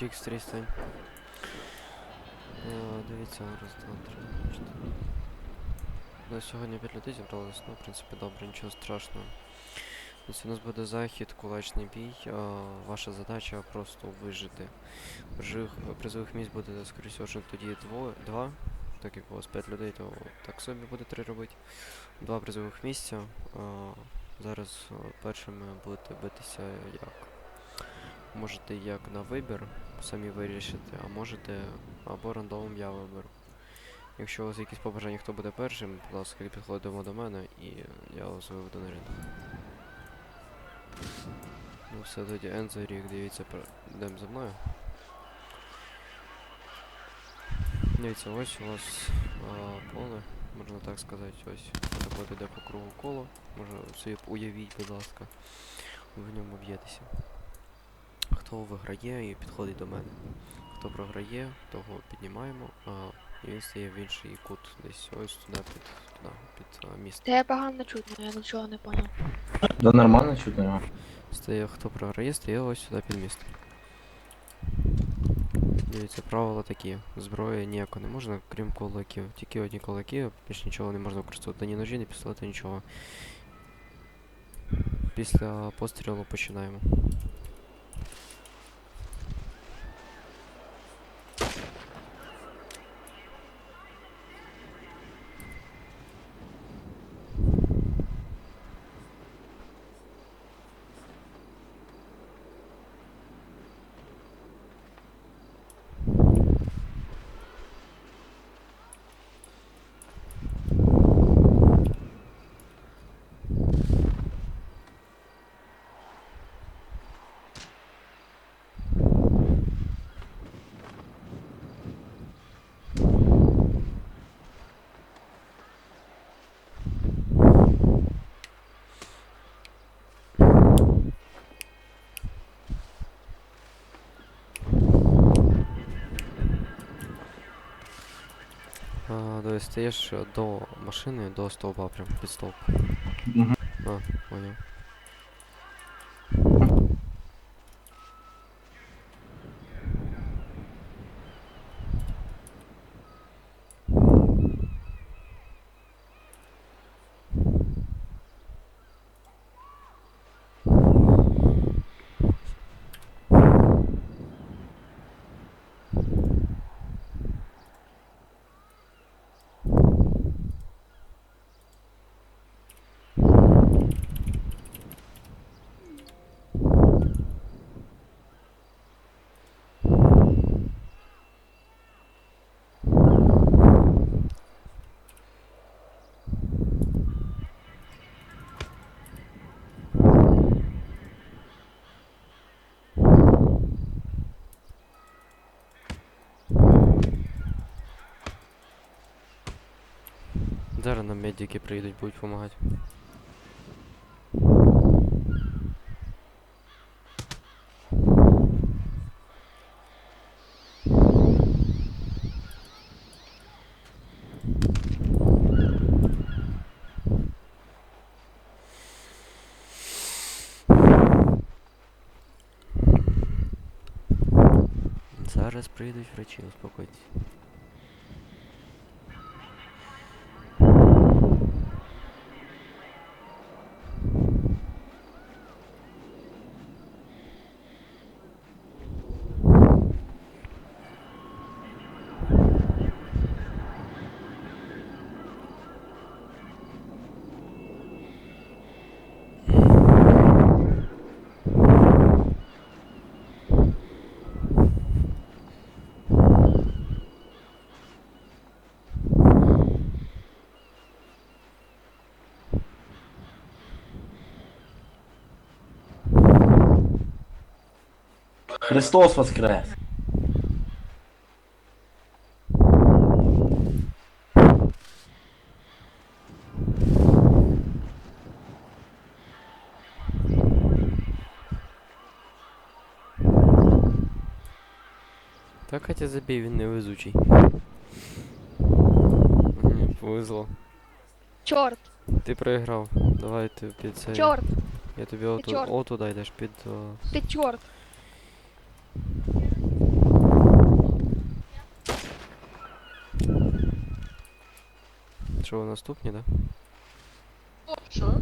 рік стань. Е, Дивіться, раз, два, три, чотири. На сьогодні 5 людей зібралось, ну, в принципі, добре, нічого страшного. Ось у нас буде захід, кулачний бій. е, Ваша задача просто вижити. Призових, призових місць буде, скоріше що тоді двоє, два. Так як у вас 5 людей, то так собі буде три робити. Два призових місця. е, Зараз е, першими будете битися як? Можете як на вибір самі вирішити, а можете або рандомом я виберу. Якщо у вас якісь побажання, хто буде першим, будь ласка, підходимо до мене і я вас виведу на ринок. Ну все, тоді Ензо рік, дивіться, йдемо за мною. Дивіться, ось у вас а, поле, можна так сказати, ось. Так іде по кругу коло. Можна собі уявіть, будь ласка. В ньому б'єтеся. Хто виграє і підходить до мене. Хто програє, того піднімаємо, а і він стає в інший кут десь ось туди під туди, під а, місто. Тебе погано чутно, я нічого не поняв. Да нормально чутно його. Стає, хто програє, стає ось сюди під місто. Дивіться, правила такі. Зброї ніяко не можна, крім кулаків. Тільки одні кулаки, більш нічого не можна використовувати. Ні ножі, ні пістолети, нічого. Після пострілу починаємо. А, то есть стаєш е, до машини, до стовпа, прям під стовп. Угу. А, понял. Зараз нам медики приїдуть, будуть допомагати. Зараз прийдуть врачі, успокойтесь. Христос воскрес! Так хотя забей, він невезучий. Мгм, Повезло. Чорт, Ти проіграв. Давай ти під цей. чорт, Я тобі оту, чорт. отуда йдеш під. о, ти чорт. Що ви наступні, да? Що?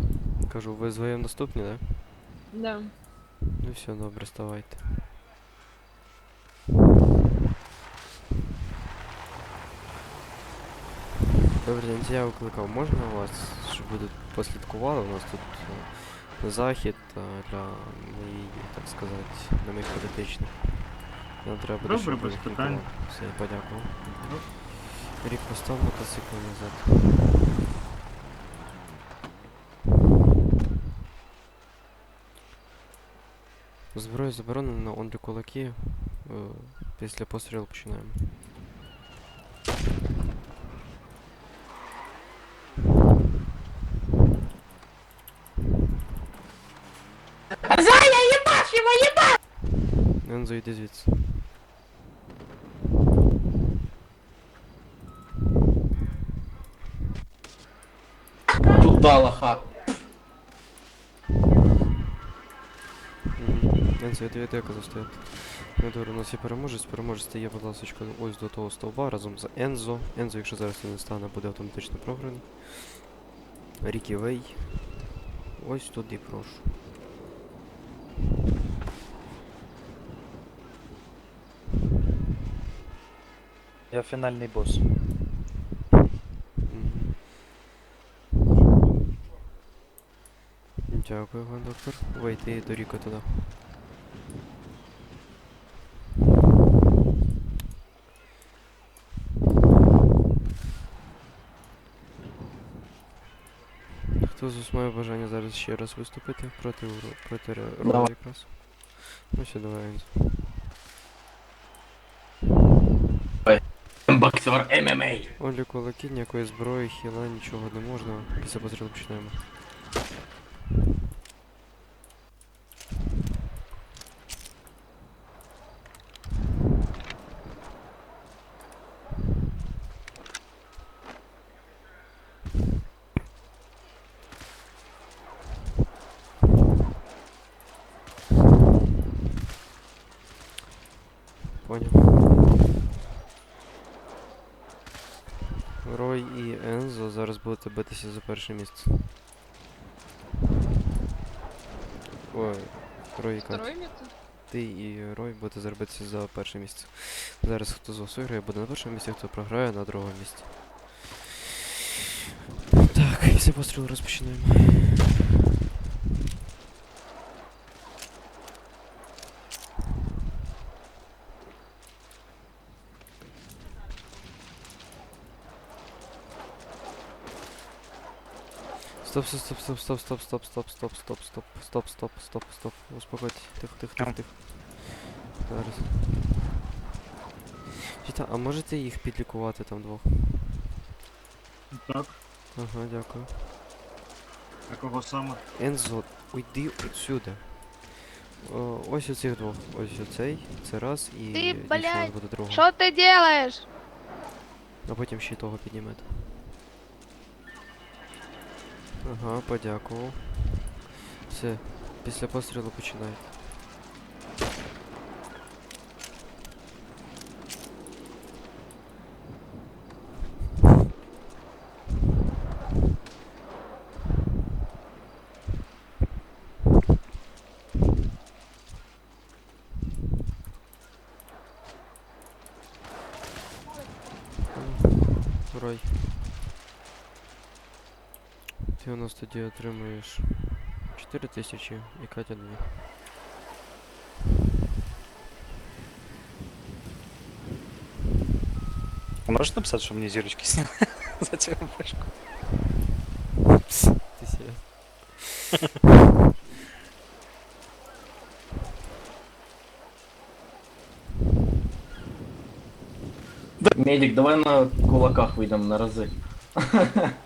Кажу, ви звоєм наступні, да? Да. Ну все, добре, ставайте. Добрий день, це я викликав. Можна вас, щоб ви тут послідкували? У нас тут е, захід е, для моєї, так сказати, для моїх політичних. Нам треба буде, Добре, щоб ви без їх питань. лікували. Все, я подякував. Ну. перекрестал мотоцикл назад. Зброя заборонена, он для кулаки. Э, Після пострілу починаємо. Зая, ебаш его, ебаш! Он заедет звідси. Ензо, я тобі я казав стояти. Ну добре, у нас є переможець. Переможець стає, будь ласка, ось до того стовба разом з Ензо. Ензо, якщо зараз він не стане, буде автоматично програний. Рікі Вей. Ось туди, прошу. Я фінальний бос. Дякую вам, доктор. Вей, ти до Ріка туди. Хто з має бажання зараз ще раз виступити проти, проти Ро- Давай. якраз? Ну все, давай, Боксер ММА. Олі кулаки, ніякої зброї, хіла, нічого не можна. Після пострілу починаємо. Понял. Рой і Ензо зараз будете битися за перше місце. Ой, Рой і Катя. Ти і Рой будете зараз битися за перше місце. Зараз хто з вас виграє, буде на першому місці, хто програє на другому місці. Так, всі постріли розпочинаємо. Стоп, стоп, стоп, стоп, стоп, стоп, стоп, стоп, стоп, стоп, стоп, стоп, стоп, стоп, стоп. Успокойтесь. Тихо, тихо, тихо, тихо. Зараз. Чита, а можете їх підлікувати там двох? Так, Ага, дякую. а кого саме? Ензо, уйди отсюди. О, ось оцих двох. Ось оцей, це раз і Ти, інший блядь, буде другого. Що ти делаєш? А потім ще того піднімете. Ага, подякував. Все, після пострілу починаєте. 90 ти отримуєш 4 тисячі і Катя 2. А можешь написать, что мне зирочки снял за телефончику? Ты серьезно? Медик, давай на кулаках выйдем на разы.